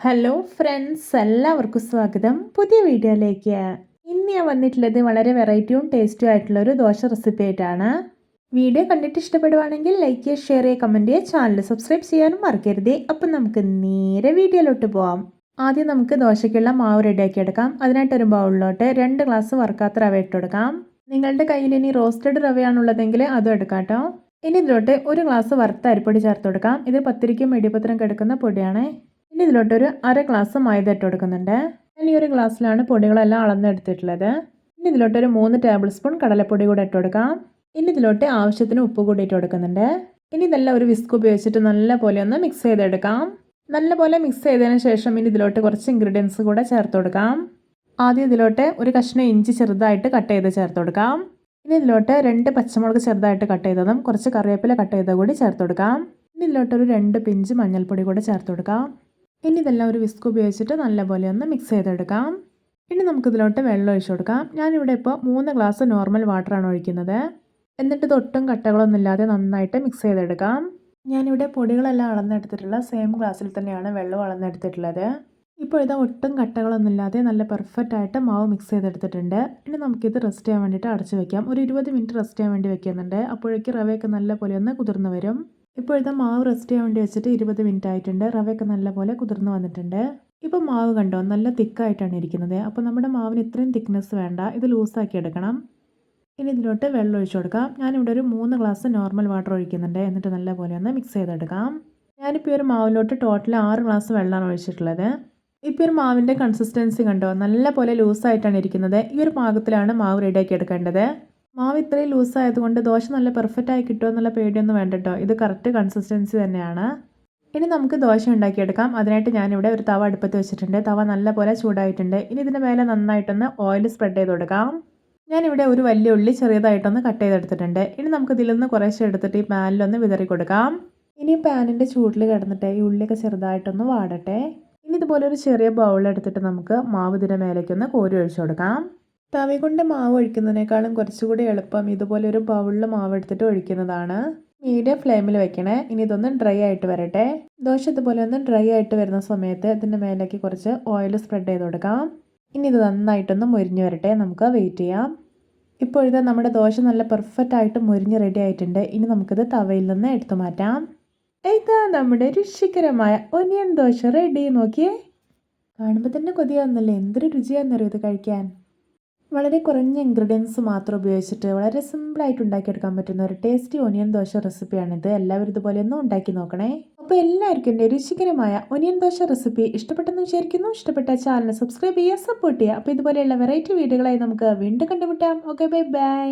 Hello friends എല്ലാവർക്കും സ്വാഗതം. പുതിയ വീഡിയോയിലേക്ക്. ഇന്ന് ഞാൻ വന്നിട്ടുള്ളത് വളരെ വെറൈറ്റിയും ടേസ്റ്റും ആയിട്ടുള്ള ഒരു ദോശ റെസിപ്പി ആയിട്ടാണ്. വീഡിയോ കണ്ടിട്ട് ഇഷ്ടപ്പെടുവാണെങ്കിൽ ലൈക്ക് ചെയ്യുക ഷെയർ ചെയ്യുക കമന്റ് ചെയ്യുക ചാനൽ സബ്സ്ക്രൈബ് ചെയ്യാനും മറക്കരുത്. അപ്പം നമുക്ക് നേരെ വീഡിയോയിലോട്ട് പോവാം. ആദ്യം നമുക്ക് ദോശയ്ക്കുള്ള മാവ് റെഡിയാക്കി എടുക്കാം. അതിനായിട്ട് ഒരു ബൗളിലോട്ട് രണ്ട് ഗ്ലാസ് വറുക്കാത്ത റവ ഇട്ടെടുക്കാം നിങ്ങളുടെ കയ്യിൽ ഇനി റോസ്റ്റഡ് റവയാണുള്ളതെങ്കിൽ അതും എടുക്കാം കേട്ടോ ഇനി ഇതിലോട്ട് ഒരു ഗ്ലാസ് വറുത്ത അരിപ്പൊടി ചേർത്ത് കൊടുക്കാം. ഇത് പത്തിരിക്കും മെടിപത്രം കിടക്കുന്ന പൊടിയാണ്. ഇനി ഇതിലോട്ടൊരു അര ഗ്ലാസ് മൈദ ഇട്ട് കൊടുക്കുന്നുണ്ട്. ഞാൻ ഈ ഒരു ഗ്ലാസ്സിലാണ് പൊടികളെല്ലാം അളന്നെടുത്തിട്ടുള്ളത്. ഇനി ഇതിലോട്ടൊരു മൂന്ന് ടേബിൾ സ്പൂൺ കടലപ്പൊടി കൂടെ ഇട്ട് കൊടുക്കാം. ഇനി ഇതിലോട്ട് ആവശ്യത്തിന് ഉപ്പ് കൂടി ഇട്ട് കൊടുക്കുന്നുണ്ട്. ഇനി ഇതെല്ലാം ഒരു വിസ്ക് ഉപയോഗിച്ചിട്ട് നല്ല പോലെ ഒന്ന് മിക്സ് ചെയ്തെടുക്കാം. നല്ല പോലെ മിക്സ് ചെയ്തതിന് ശേഷം ഇനി ഇതിലോട്ട് കുറച്ച് ഇൻഗ്രീഡിയൻസ് കൂടെ ചേർത്ത് കൊടുക്കാം. ആദ്യം ഇതിലോട്ട് ഒരു കഷ്ണം ഇഞ്ചി ചെറുതായിട്ട് കട്ട് ചെയ്ത് ചേർത്ത് കൊടുക്കാം. ഇനി ഇതിലോട്ട് രണ്ട് പച്ചമുളക് ചെറുതായിട്ട് കട്ട് ചെയ്തതും കുറച്ച് കറിവേപ്പില കട്ട് ചെയ്തതും കൂടി ചേർത്ത് കൊടുക്കാം. ഇനി ഇതിലോട്ട് ഒരു രണ്ട് പിഞ്ച് മഞ്ഞൾപ്പൊടി കൂടെ ചേർത്ത് കൊടുക്കാം. ഇനി ഇതെല്ലാം ഒരു വിസ്ക് ഉപയോഗിച്ചിട്ട് നല്ലപോലെ ഒന്ന് മിക്സ് ചെയ്തെടുക്കാം. ഇനി നമുക്കിതിലോട്ട് വെള്ളം ഒഴിച്ചു കൊടുക്കാം. ഞാനിവിടെ ഇപ്പോൾ മൂന്ന് ഗ്ലാസ് നോർമൽ വാട്ടറാണ് ഒഴിക്കുന്നത്. എന്നിട്ട് ഇതൊട്ടും കട്ടകളൊന്നും ഇല്ലാതെ നന്നായിട്ട് മിക്സ് ചെയ്തെടുക്കാം. ഞാനിവിടെ പൊടികളെല്ലാം അളന്നെടുത്തിട്ടുള്ള സെയിം ഗ്ലാസ്സിൽ തന്നെയാണ് വെള്ളം അളന്നെടുത്തിട്ടുള്ളത്. ഇപ്പോൾ ഇതാ ഒട്ടും കട്ടകളൊന്നും ഇല്ലാതെ നല്ല പെർഫെക്റ്റ് ആയിട്ട് മാവ് മിക്സ് ചെയ്തെടുത്തിട്ടുണ്ട്. ഇനി നമുക്കിത് റെസ്റ്റ് ചെയ്യാൻ വേണ്ടിയിട്ട് അടച്ചു വെക്കാം. ഒരു ഇരുപത് മിനിറ്റ് റെസ്റ്റ് ചെയ്യാൻ വേണ്ടി വെക്കുന്നുണ്ട്. അപ്പോഴേക്ക് റവയൊക്കെ നല്ല പോലെ ഒന്ന് കുതിർന്ന് വരും. ഇപ്പോഴത്തെ മാവ് റെസ്റ്റ് ചെയ്യാൻ വേണ്ടി വെച്ചിട്ട് ഇരുപത് മിനിറ്റ് ആയിട്ടുണ്ട് റവയൊക്കെ നല്ലപോലെ കുതിർന്ന് വന്നിട്ടുണ്ട്. ഇപ്പോൾ മാവ് കണ്ടോ? നല്ല തിക്കായിട്ടാണ് ഇരിക്കുന്നത്. അപ്പോൾ നമ്മുടെ മാവിന് ഇത്രയും തിക്നെസ് വേണ്ട. ഇത് ലൂസാക്കി എടുക്കണം. ഇനി ഇതിലോട്ട് വെള്ളം ഒഴിച്ചു കൊടുക്കാം. ഞാനിവിടെ ഒരു മൂന്ന് ഗ്ലാസ് നോർമൽ വാട്ടർ ഒഴിക്കുന്നുണ്ട്. എന്നിട്ട് നല്ലപോലെ ഒന്ന് മിക്സ് ചെയ്തെടുക്കാം. ഞാനിപ്പോൾ ഒരു മാവിലോട്ട് ടോട്ടൽ ആറ് ഗ്ലാസ് വെള്ളമാണ് ഒഴിച്ചിട്ടുള്ളത്. ഇപ്പോൾ ഒരു മാവിന്റെ കൺസിസ്റ്റൻസി കണ്ടോ? നല്ല പോലെ ലൂസായിട്ടാണ് ഇരിക്കുന്നത്. ഈ ഒരു പാകത്തിലാണ് മാവ് റെഡിയാക്കി എടുക്കേണ്ടത്. മാവ് ഇത്രയും ലൂസായതുകൊണ്ട് ദോശ നല്ല പെർഫെക്റ്റായി കിട്ടുമോ എന്നുള്ള പേടിയൊന്നും വേണ്ട കേട്ടോ ഇത് കറക്റ്റ് കൺസിസ്റ്റൻസി തന്നെയാണ്. ഇനി നമുക്ക് ദോശ ഉണ്ടാക്കിയെടുക്കാം. അതിനായിട്ട് ഞാനിവിടെ ഒരു തവ അടുപ്പത്ത് വെച്ചിട്ടുണ്ട്. തവ നല്ലപോലെ ചൂടായിട്ടുണ്ട്. ഇനി ഇതിന്റെ മേലെ നന്നായിട്ടൊന്ന് ഓയിൽ സ്പ്രെഡ് ചെയ്ത് കൊടുക്കാം. ഞാനിവിടെ ഒരു വലിയ ഉള്ളി ചെറിയതായിട്ടൊന്ന് കട്ട് ചെയ്തെടുത്തിട്ടുണ്ട്. ഇനി നമുക്ക് ഇതിൽ നിന്ന് കുറേശ്ശെ എടുത്തിട്ട് ഈ പാനിലൊന്ന് വിതറി കൊടുക്കാം. ഇനി പാനിന്റെ ചൂടിൽ കിടന്നിട്ട് ഈ ഉള്ളിയൊക്കെ ചെറുതായിട്ടൊന്ന് വാടട്ടെ. ഇനി ഇതുപോലെ ഒരു ചെറിയ ബൗൾ എടുത്തിട്ട് നമുക്ക് മാവ് ഇതിന്റെ മേലേക്കൊന്ന് കോരി ഒഴിച്ചു കൊടുക്കാം. തവി കൊണ്ട് മാവ് ഒഴിക്കുന്നതിനേക്കാളും കുറച്ചുകൂടി എളുപ്പം ഇതുപോലെ ഒരു ബൗളിൽ മാവ് എടുത്തിട്ട് ഒഴിക്കുന്നതാണ്. മീഡിയം ഫ്ലെയിമിൽ വെക്കണേ. ഇനി ഇതൊന്ന് ഡ്രൈ ആയിട്ട് വരട്ടെ. ദോശ ഇതുപോലെ ഒന്ന് ഡ്രൈ ആയിട്ട് വരുന്ന സമയത്ത് ഇതിന്റെ മേലേക്ക് കുറച്ച് ഓയിൽ സ്പ്രെഡ് ചെയ്ത് കൊടുക്കാം. ഇനി ഇത് നന്നായിട്ടൊന്ന് മുരിഞ്ഞ് വരട്ടെ. നമുക്ക് വെയിറ്റ് ചെയ്യാം. ഇപ്പോൾ ഇത് നമ്മുടെ ദോശ നല്ല പെർഫെക്റ്റ് ആയിട്ട് മുരിഞ്ഞ് റെഡി ആയിട്ടുണ്ട്. ഇനി നമുക്കിത് തവയിൽ നിന്ന് എടുത്തു മാറ്റാം. ഇതാ നമ്മുടെ രുചികരമായ ഒനിയൻ ദോശ റെഡി നോക്കിയേ. കാണുമ്പോൾ തന്നെ കൊതിയാവുന്നല്ലേ? എന്തൊരു രുചിയാണെന്നറിയോ ഇത് കഴിക്കാൻ? വളരെ കുറഞ്ഞ ഇൻഗ്രീഡിയൻസ് മാത്രം ഉപയോഗിച്ചിട്ട് വളരെ സിമ്പിളായിട്ട് ഉണ്ടാക്കിയെടുക്കാൻ പറ്റുന്ന ഒരു ടേസ്റ്റി ഒനിയൻ ദോശ റെസിപ്പിയാണിത് എല്ലാവരും ഇതുപോലെ ഒന്ന് ഉണ്ടാക്കി നോക്കണേ. അപ്പോൾ എല്ലാവർക്കും എന്റെ രുചികരമായ ഒനിയൻ ദോശ റെസിപ്പി ഇഷ്ടപ്പെട്ടെന്ന് വിചാരിക്കുന്നു. ഇഷ്ടപ്പെട്ട ചാനൽ സബ്സ്ക്രൈബ് ചെയ്യുക സപ്പോർട്ട് ചെയ്യുക. അപ്പോൾ ഇതുപോലെയുള്ള വെറൈറ്റി വീഡിയോകളായി നമുക്ക് വീണ്ടും കണ്ടുമുട്ടാം. Okay bye bye